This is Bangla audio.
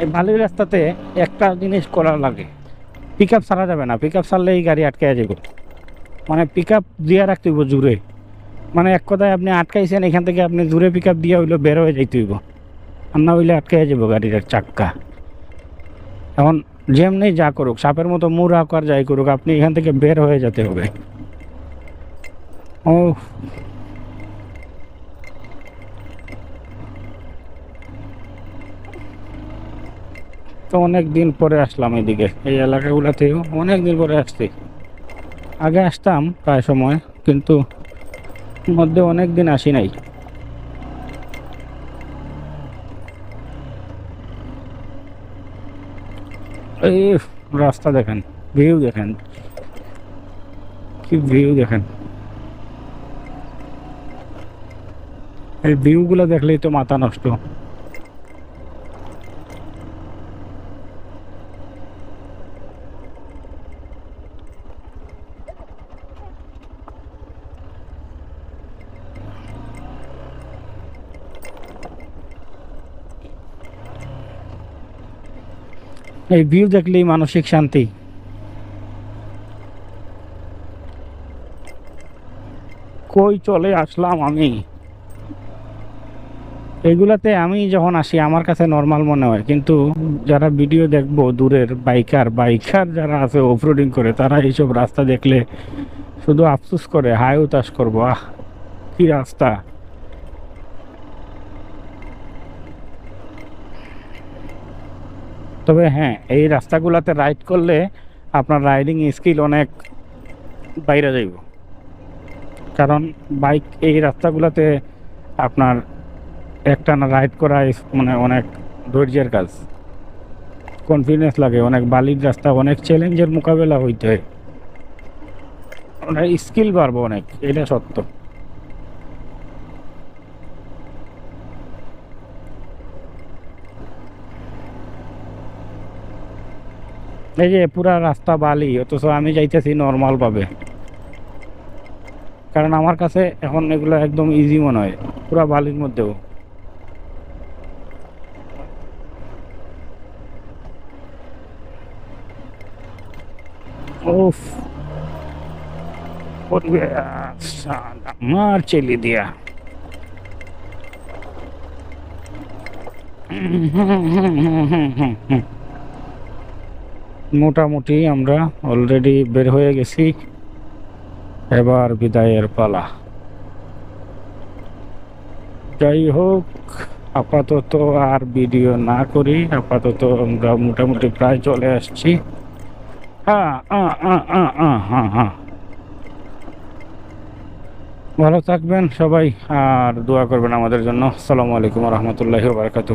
এই বালির রাস্তাতে একটা জিনিস করা লাগে। পিক আপ ছাড়া যাবে না। পিক আপ ছাড়লে এই গাড়ি আটকে যাবে মানে পিক আপ দিয়ে রাখতে হইব জুড়ে। মানে এক কথায় আপনি আটকাইছেন, এখান থেকে আপনি জুড়ে পিক আপ দিয়ে হইলে বের হয়ে যাইতে হইব। আর না হইলে আটকে যাব গাড়ির চাক্কা। এখন যেমনি যা করুক, সাপের মতো মুড় আকার যাই করুক, আপনি এখান থেকে বের হয়ে যেতে হবে। ও তো অনেক দিন পরে আসলাম এদিকে, এই এলাকাগুলোতেও অনেক দিন পরে আসছি। আগে আসতাম প্রায় সময়, কিন্তু মধ্যে অনেক দিন আসি নাই। এই রাস্তা দেখেন, ভিউ দেখেন। কি ভিউ দেখেন। এই ভিউগুলো দেখলেই তো মাথা নষ্ট। এই ভিউ দেখলেই মানসিক শান্তি। কই চলে আসলাম আমি? এগুলাতে আমি যখন আসি, আমার কাছে নর্মাল মনে হয়। কিন্তু যারা ভিডিও দেখব, দূরের বাইকার বাইকার যারা আছে অফরোডিং করে, তারা এইসব রাস্তা দেখলে শুধু আফসোস করে, হায় উতাস করব, আহ, কি রাস্তা। তবে হ্যাঁ এই রাস্তাগুলোতে রাইড করলে আপনার রাইডিং স্কিল অনেক বাইরে যাইব। কারণ বাইক এই রাস্তাগুলোতে আপনার একটা না রাইড করা মানে অনেক ধৈর্যের কাজ। কনফিডেন্স লাগে, অনেক বালির রাস্তা, অনেক চ্যালেঞ্জের মোকাবেলা হইতে হয়। স্কিল বাড়বো অনেক, এটা সত্য। এই যে পুরা রাস্তা বালি অথচ আমি যাইতেছি নর্মাল ভাবে। কারণ আমার কাছে এখন এগুলো একদম ইজি মনে হয় পুরা বালির মধ্যেও। উফ। মার চেলি দিয়া। হুম, হুম, হুম, হুম, হুম, হুম। মোটামুটি আমরা অলরেডি বের হয়ে গেছি। এবার বিদায়ের পালা। যাই হোক, আপাতত আর ভিডিও না করি। আপাতত আমরা মোটামুটি প্রায় চলে আসছি। হ্যাঁ হ্যাঁ হ্যাঁ। ভালো থাকবেন সবাই, আর দোয়া করবেন আমাদের জন্য। আসসালামু আলাইকুম রহমতুল্লাহি বারকাতু